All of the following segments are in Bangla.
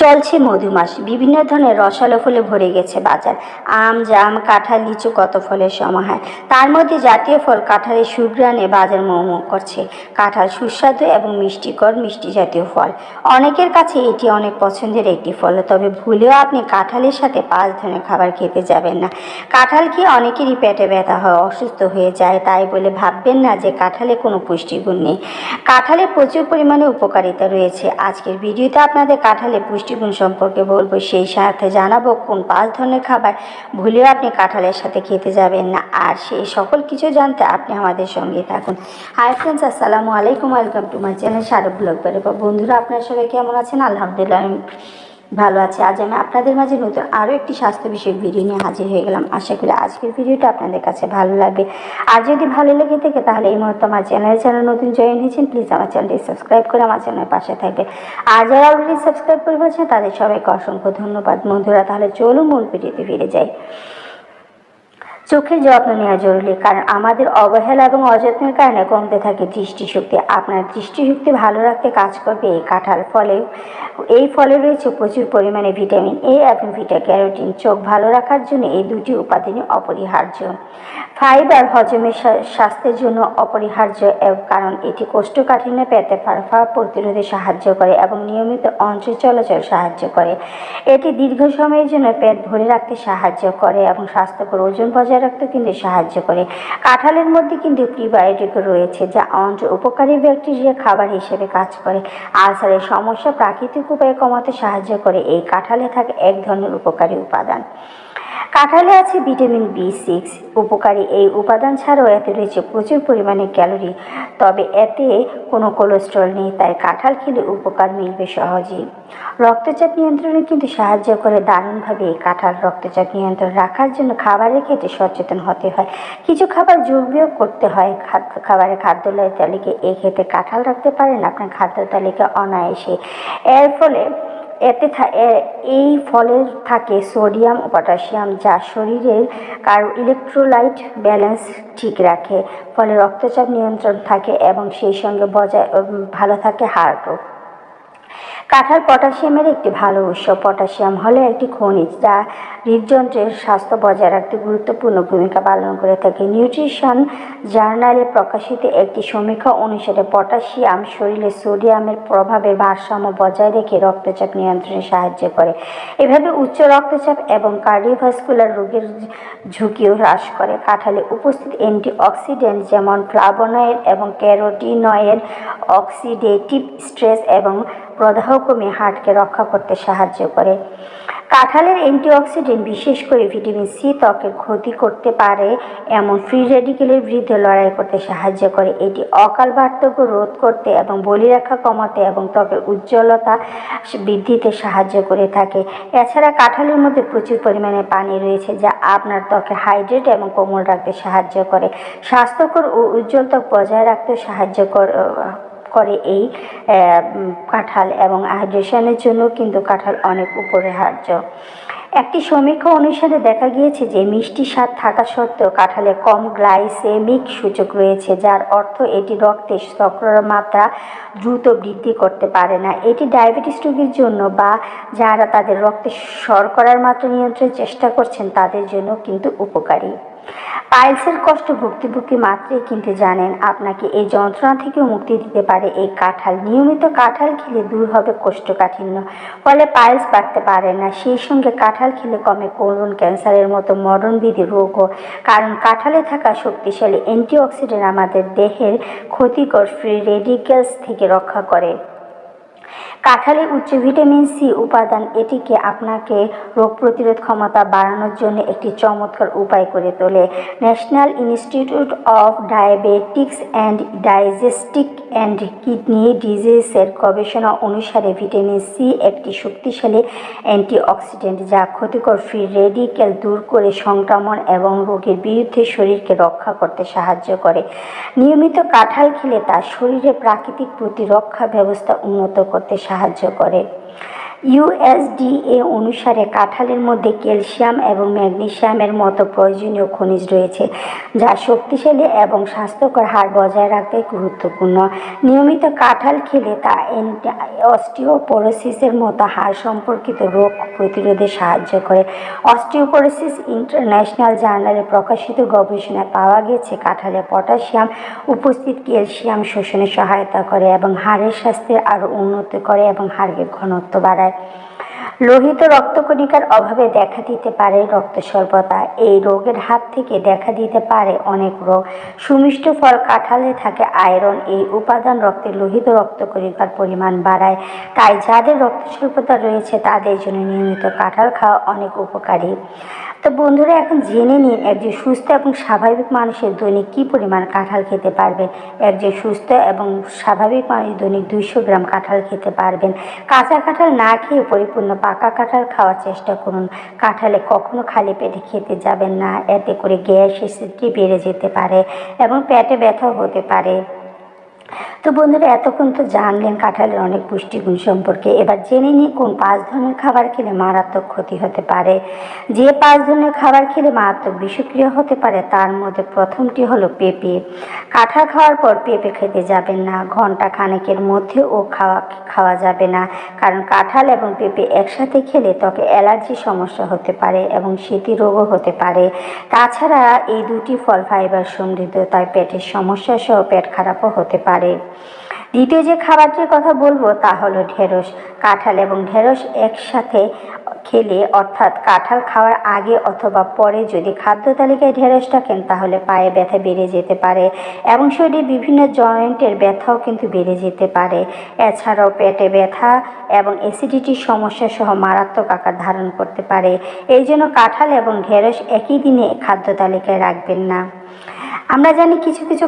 চলছে মধুমাস। বিভিন্ন ধরনের রসালো ফুলে ভরে গেছে বাজার। আম, জাম, কাঁঠাল, লিচু কত ফলের সমাহার। তার মধ্যে জাতীয় ফল কাঁঠালের সুগ্রানে বাজার মোমো করছে। কাঁঠাল সুস্বাদু এবং মিষ্টিকর মিষ্টি জাতীয় ফল। অনেকের কাছে এটি অনেক পছন্দের একটি ফল, তবে ভুলেও আপনি কাঁঠালের সাথে পাঁচ ধরনের খাবার খেতে যাবেন না। কাঁঠাল খেয়ে অনেকেরই পেটে ব্যথা হয় অসুস্থ হয়ে যায়, তাই বলে ভাববেন না যে কাঁঠালে কোনো পুষ্টিগুণ নেই। কাঁঠালে প্রচুর পরিমাণে উপকারিতা রয়েছে। আজকের ভিডিওতে আপনাদের কাঁঠালে পুষ্টিগুণ সম্পর্কে বলব, সেই সাথে জানাব কোন পাঁচ ধরনের খাবার ভুলেও আপনি কাঁঠালের সাথে খেতে যাবেন না। আর সেই সকল কিছু জানতে আপনি আমাদের সঙ্গে থাকুন। হাই ফ্রেন্ডস আসসালামু আলাইকুম। ওয়েলকাম টু মাই চ্যানেল সারফ ব্লগ বন্ধুরা, আপনার সবাই কেমন আছেন? আলহামদুলিল্লাহ ভালো আছে। আজ আমি আপনাদের মাঝে নতুন আরও একটি স্বাস্থ্য বিষয়ক ভিডিও নিয়ে হাজির হয়ে গেলাম। আশা করি আজকের ভিডিওটা আপনাদের কাছে ভালো লাগবে। আর যদি ভালো লেগে থাকে তাহলে এই মুহূর্তে আমার চ্যানেলে চ্যানেল নতুন জয়েন হয়েছেন প্লিজ আমার চ্যানেলটি সাবস্ক্রাইব করে আমার চ্যানেলের পাশে থাকবে আর যারা অলরেডি সাবস্ক্রাইব করে ফেলছেন, তাদের সবাইকে অসংখ্য ধন্যবাদ। বন্ধুরা, তাহলে চলুন মূল ভিডিওতে ফিরে যাই। চোখের যত্ন নেওয়া জরুরি, কারণ আমাদের অবহেলা এবং অযত্নের কারণে কমতে থাকে দৃষ্টিশক্তি। আপনার দৃষ্টিশক্তি ভালো রাখতে কাজ করবে এই কাঁঠাল ফলে। এই ফলে রয়েছে প্রচুর পরিমাণে ভিটামিন এ এবং ভিটা ক্যারোটিন। চোখ ভালো রাখার জন্য এই দুটি উপাদানই অপরিহার্য। ফাইবার হজমের স্বাস্থ্যের জন্য অপরিহার্য কারণ এটি কোষ্ঠকাঠিন্য পেতে ফাড়ফা প্রতিরোধে সাহায্য করে এবং নিয়মিত অঞ্চল চলাচল সাহায্য করে। এটি দীর্ঘ সময়ের জন্য পেট ভরে রাখতে সাহায্য করে এবং স্বাস্থ্যকর ওজন বজায় রাখতে কিন্তু সাহায্য করে। কাঁঠালের মধ্যে কিন্তু প্রিবায়োটিক রয়েছে, যা অঞ্চ উপকারী ব্যাকটেরিয়া খাবার হিসেবে কাজ করে। আলসারের সমস্যা প্রাকৃতিক উপায়ে কমাতে সাহায্য করে। এই কাঁঠালে থাকে এক ধরনের উপকারী উপাদান। কাঁঠালে আছে ভিটামিন বি সিক্স। উপকারী এই উপাদান ছাড়াও এতে রয়েছে প্রচুর পরিমাণে ক্যালোরি, তবে এতে কোনো কোলেস্ট্রল নেই, তাই কাঁঠাল খেলে উপকার মিলবে সহজেই। রক্তচাপ নিয়ন্ত্রণে কিন্তু সাহায্য করে দারুণভাবে এই কাঁঠাল। রক্তচাপ নিয়ন্ত্রণ রাখার জন্য খাবারের ক্ষেত্রে সচেতন হতে হয়। কিছু খাবার যোগ বিয়োগ করতে হয়। খাদ্য খাবারের খাদ্য তালিকায় এই ক্ষেত্রে কাঁঠাল রাখতে পারেন। আপনার খাদ্য তালিকা অনায়াসে। এর ফলে এতে এই ফলের থাকে সোডিয়াম ও পটাশিয়াম, যা শরীরের কারও ইলেকট্রোলাইট ব্যালেন্স ঠিক রাখে, ফলে রক্তচাপ নিয়ন্ত্রণ থাকে এবং সেই সঙ্গে বজায় ভালো থাকে হার্টও কাঁঠাল পটাশিয়ামের একটি ভালো উৎস। পটাশিয়াম হলো একটি খনিজ যা হৃদযন্ত্রের স্বাস্থ্য বজায় রাখতে গুরুত্বপূর্ণ ভূমিকা পালন করে থাকে। নিউট্রিশন জার্নালে প্রকাশিত একটি সমীক্ষা অনুসারে পটাশিয়াম শরীরে সোডিয়ামের প্রভাবের ভারসাম্য বজায় রেখে রক্তচাপ নিয়ন্ত্রণে সাহায্য করে। এভাবে উচ্চ রক্তচাপ এবং কার্ডিওভাস্কুলার রোগের ঝুঁকিও হ্রাস করে। কাঁঠালে উপস্থিত অ্যান্টিঅক্সিডেন্ট যেমন ফ্লাভোনয়েড এবং ক্যারোটিনয়েড, অক্সিডেটিভ স্ট্রেস এবং প্রদাহ কমে হার্টকে রক্ষা করতে সাহায্য করে। কাঁঠালের অ্যান্টিঅক্সিডেন্ট বিশেষ করে ভিটামিন সি ত্বকের ক্ষতি করতে পারে, এমন ফ্রি রেডিকেলের বিরুদ্ধে লড়াই করতে সাহায্য করে। এটি অকাল বার্ধক্য রোধ করতে এবং বলিরেখা কমাতে এবং ত্বকের উজ্জ্বলতা বৃদ্ধিতে সাহায্য করে থাকে। এছাড়া কাঁঠালের মধ্যে প্রচুর পরিমাণে পানি রয়েছে, যা আপনার ত্বকে হাইড্রেট এবং কোমল রাখতে সাহায্য করে। স্বাস্থ্যকর ও উজ্জ্বল ত্বক বজায় রাখতে সাহায্য কর এই কাঁঠাল এবং হাইড্রেশনের জন্য কিন্তু কাঁঠাল অনেক উপরিহার্য একটি সমীক্ষা অনুসারে দেখা গিয়েছে যে মিষ্টি স্বাদ থাকা সত্ত্বেও কাঁঠালে কম গ্লাইসেমিক সূচক রয়েছে, যার অর্থ এটি রক্তে শর্করার মাত্রা দ্রুত বৃদ্ধি করতে পারে না। এটি ডায়াবেটিস রোগীর জন্য বা যারা তাদের রক্তে শর্করার মাত্রা নিয়ন্ত্রণের চেষ্টা করছেন তাদের জন্য কিন্তু উপকারী। পাইলসের কষ্ট ভুক্তিভুক্তি মাত্রই কিন্তু জানেন আপনাকে এই যন্ত্রণা থেকেও মুক্তি দিতে পারে এই কাঁঠাল। নিয়মিত কাঁঠাল খেলে দূর হবে কোষ্ঠকাঠিন্য, ফলে পাইলস বাড়তে পারে না। সেই সঙ্গে কাঁঠাল খেলে কমে করুন ক্যান্সারের মতো মরণবিধি রোগও। কারণ কাঁঠালে থাকা শক্তিশালী অ্যান্টিঅক্সিডেন্ট আমাদের দেহের ক্ষতিকর ফ্রি রেডিকেলস থেকে রক্ষা করে। কাঁঠালে উচ্চ ভিটামিন সি উপাদান এটিকে আপনাকে রোগ প্রতিরোধ ক্ষমতা বাড়ানোর জন্য একটি চমৎকার উপায় করে তোলে। National Institute of Diabetics and Digestive and Kidney ডিজিজের গবেষণা অনুসারে ভিটামিন সি একটি শক্তিশালী অ্যান্টিঅক্সিডেন্ট যা ক্ষতিকর ফ্রি রেডিক্যাল দূর করে সংক্রমণ এবং রোগের বিরুদ্ধে শরীরকে রক্ষা করতে সাহায্য করে। নিয়মিত কাঁঠাল খেলে তা শরীরে প্রাকৃতিক প্রতিরক্ষা ব্যবস্থা উন্নত করতে সাহায্য করে। ইউএসডিএ অনুসারে কাঁঠালের মধ্যে ক্যালসিয়াম এবং ম্যাগনেসিয়ামের মতো প্রয়োজনীয় খনিজ রয়েছে, যা শক্তিশালী এবং স্বাস্থ্যকর হাড় বজায় রাখতে গুরুত্বপূর্ণ। নিয়মিত কাঁঠাল খেলে তা অস্টিওপোরোসিসের মতো হাড় সম্পর্কিত রোগ প্রতিরোধে সাহায্য করে। অস্টিওপোরোসিস ইন্টারন্যাশনাল জার্নালে প্রকাশিত গবেষণায় পাওয়া গেছে, কাঁঠালে পটাশিয়াম উপস্থিত ক্যালসিয়াম শোষণে সহায়তা করে এবং হাড়ের স্বাস্থ্যের আরও উন্নত করে এবং হাড়ের ঘনত্ব বাড়ায়। লোহিত রক্তকণিকার অভাবে দেখা দিতে পারে রক্তস্বল্পতা এই রোগের হাত থেকে দেখা দিতে পারে অনেক রোগ। সুমিষ্ট ফল কাঁঠালে থাকে আয়রন। এই উপাদান রক্তে লোহিত রক্তকণিকার পরিমাণ বাড়ায়। তাই যাদের রক্তস্বল্পতা রয়েছে, তাদের জন্য নিয়মিত কাঁঠাল খাওয়া অনেক উপকারী। তো বন্ধুরা, এখন জেনে নিন একজন সুস্থ এবং স্বাভাবিক মানুষের দৈনিক কী পরিমাণ কাঁঠাল খেতে পারবেন? একজন সুস্থ এবং স্বাভাবিক মানুষ দৈনিক দুইশো গ্রাম কাঁঠাল খেতে পারবেন। কাঁচা কাঁঠাল না খেয়ে পরিপূর্ণ পাকা কাঁঠাল খাওয়ার চেষ্টা করুন। কাঁঠালে কখনো খালি পেটে খেতে যাবেন না। এতে করে গ্যাস, অ্যাসিডিটি বেড়ে যেতে পারে এবং পেটে ব্যথাও হতে পারে। তো বন্ধুরা, এতক্ষণ তো জানলেন কাঁঠালের অনেক পুষ্টিগুণ সম্পর্কে। এবার জেনে নিই কোন পাঁচ ধরনের খাবার খেলে মারাত্মক ক্ষতি হতে পারে। যে পাঁচ ধরনের খাবার খেলে মারাত্মক বিষক্রিয়া হতে পারে, তার মধ্যে প্রথমটি হলো পেঁপে। কাঁঠাল খাওয়ার পর পেঁপে খেতে যাবেন না। ঘণ্টা খানেকের মধ্যে ও খাওয়া খাওয়া যাবে না। কারণ কাঁঠাল এবং পেঁপে একসাথে খেলে ত্বকে অ্যালার্জি সমস্যা হতে পারে এবং স্মৃতি রোগও হতে পারে। তাছাড়া এই দুটি ফল ফাইবার সমৃদ্ধ, তাই পেটের সমস্যা সহ পেট খারাপও হতে পারে। দ্বিতীয় যে খাবারটির কথা বলব তা হলো ঢেঁড়স। কাঁঠাল এবং ঢেঁড়স একসাথে খেলে, অর্থাৎ কাঁঠাল খাওয়ার আগে অথবা পরে যদি খাদ্য তালিকায় ঢেঁড়স থাকেন তাহলে পায়ে ব্যথা বেড়ে যেতে পারে এবং শরীরে বিভিন্ন জয়েন্টের ব্যথাও কিন্তু বেড়ে যেতে পারে। এছাড়াও পেটে ব্যথা এবং অ্যাসিডিটির সমস্যা সহ মারাত্মক আকার ধারণ করতে পারে। এই জন্য কাঁঠাল এবং ঢেঁড়স একই দিনে খাদ্য তালিকায় রাখবেন না। আমরা জানি কিছু কিছু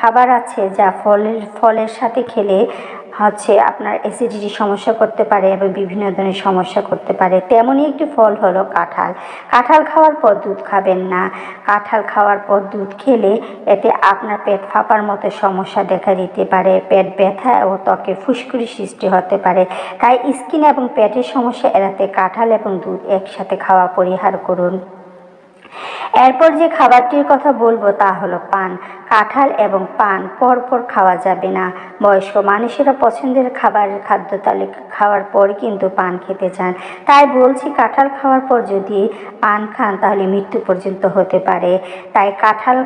খাবার আছে যা ফলের ফলের সাথে খেলে হচ্ছে আপনার অ্যাসিডিটি সমস্যা করতে পারে এবং বিভিন্ন ধরনের সমস্যা করতে পারে। তেমনই একটি ফল হলো কাঁঠাল। কাঁঠাল খাওয়ার পর দুধ খাবেন না। কাঁঠাল খাওয়ার পর দুধ খেলে এতে আপনার পেট ফাঁপার মতো সমস্যা দেখা দিতে পারে। পেট ব্যথা ও ত্বকে ফুসকুড়ি সৃষ্টি হতে পারে। তাই স্কিন এবং পেটের সমস্যা এড়াতে কাঁঠাল এবং দুধ একসাথে খাওয়া পরিহার করুন। এরপর যে খাবারটির কথা বলব তা হলো পান। কাঁঠাল এবং পান পরপর খাওয়া যাবে না। বয়স্ক মানুষেরা পছন্দের খাবারের খাদ্য তালিকা খাওয়ার পর কিন্তু পান খেতে চান। তাই বলছি কাঁঠাল খাওয়ার পর যদি পান খান তাহলে মৃত্যু পর্যন্ত হতে পারে। তাই কাঁঠাল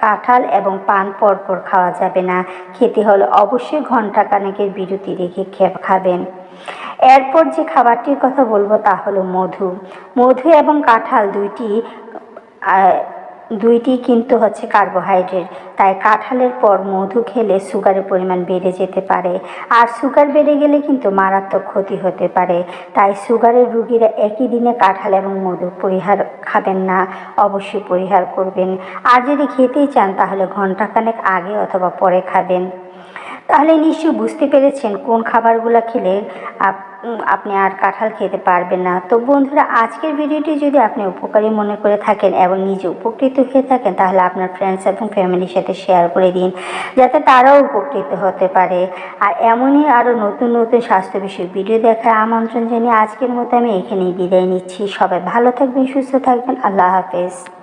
কাঁঠাল এবং পান পরপর খাওয়া যাবে না। খেতে হলে অবশ্যই ঘণ্টা কানেকের বিরতি রেখে খাবেন। এরপর যে খাবারটির কথা বলব তা হলো মধু। মধু এবং কাঁঠাল দুইটি দুইটি কিন্তু হচ্ছে কার্বোহাইড্রেট। তাই কাঁঠালের পর মধু খেলে সুগারের পরিমাণ বেড়ে যেতে পারে। আর সুগার বেড়ে গেলে কিন্তু মারাত্মক ক্ষতি হতে পারে। তাই সুগারের রুগীরা একই দিনে কাঁঠাল এবং মধু পরিহার খাবেন না, অবশ্যই পরিহার করবেন। আর যদি খেতেই চান, তাহলে ঘন্টাখানেক আগে অথবা পরে খাবেন। তাহলে নিশ্চয়ই বুঝতে পেরেছেন কোন খাবারগুলো খেলে আপনি আর কাঁঠাল খেতে পারবেন না। তো বন্ধুরা, আজকের ভিডিওটি যদি আপনি উপকারী মনে করে থাকেন এবং নিজে উপকৃত হয়ে থাকেন, তাহলে আপনার ফ্রেন্ডস এবং ফ্যামিলির সাথে শেয়ার করে দিন, যাতে তারাও উপকৃত হতে পারে। আর এমনই আরও নতুন নতুন স্বাস্থ্য বিষয়ক ভিডিও দেখার আমন্ত্রণ জানিয়ে আজকের মতো আমি এখানেই বিদায় নিচ্ছি। সবাই ভালো থাকবেন, সুস্থ থাকবেন। আল্লাহ হাফেজ।